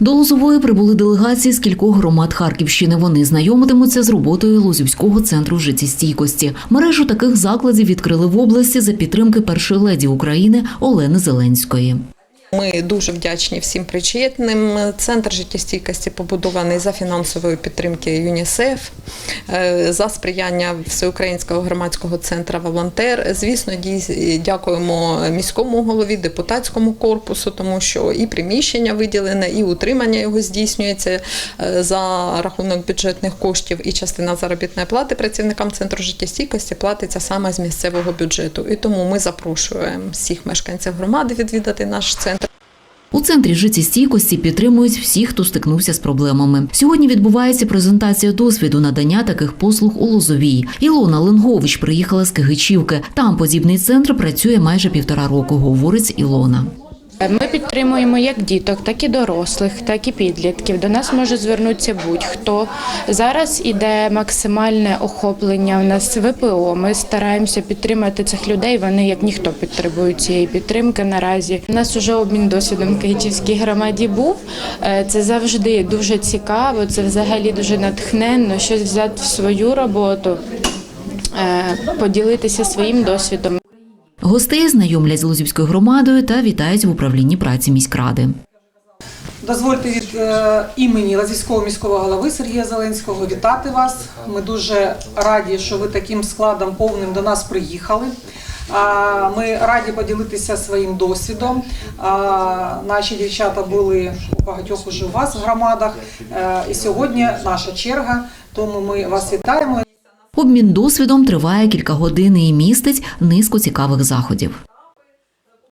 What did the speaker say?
До Лозової прибули делегації з кількох громад Харківщини. Вони знайомитимуться з роботою Лозівського центру життєстійкості. Мережу таких закладів відкрили в області за підтримки першої леді України Олени Зеленської. Ми дуже вдячні всім причетним. Центр життєстійкості побудований за фінансової підтримки ЮНІСЕФ, е, за сприяння Всеукраїнського громадського центру Волонтер. Звісно, дякуємо міському голові, депутатському корпусу, тому що і приміщення виділене, і утримання його здійснюється е, за рахунок бюджетних коштів, і частина заробітної плати працівникам центру життєстійкості платиться саме з місцевого бюджету. І тому ми запрошуємо всіх мешканців громади відвідати наш центр. У центрі життєстійкості підтримують всіх, хто стикнувся з проблемами. Сьогодні відбувається презентація досвіду надання таких послуг у Лозовій. Ілона Ленгович приїхала з Кигичівки. Там подібний центр працює майже півтора року, говорить Ілона. Ми підтримуємо як діток, так і дорослих, так і підлітків. До нас може звернутися будь-хто. Зараз іде максимальне охоплення. У нас ВПО. Ми стараємося підтримати цих людей. Вони як ніхто потребують цієї підтримки наразі. У нас вже обмін досвідом Київській громаді був. Е, Це завжди дуже цікаво. Це взагалі дуже натхненно. Щось взяти в свою роботу, е, поділитися своїм досвідом. Гостей знайомлять з Лозівською громадою та вітають в управлінні праці міськради. Дозвольте від е, імені Лазівського міського голови Сергія Зеленського вітати вас. Ми дуже раді, що ви таким складом повним до нас приїхали. Ми раді поділитися своїм досвідом. Наші дівчата були у багатьох уже у вас в громадах. Е, І сьогодні наша черга, тому ми вас вітаємо. Обмін досвідом триває кілька годин і містить низку цікавих заходів.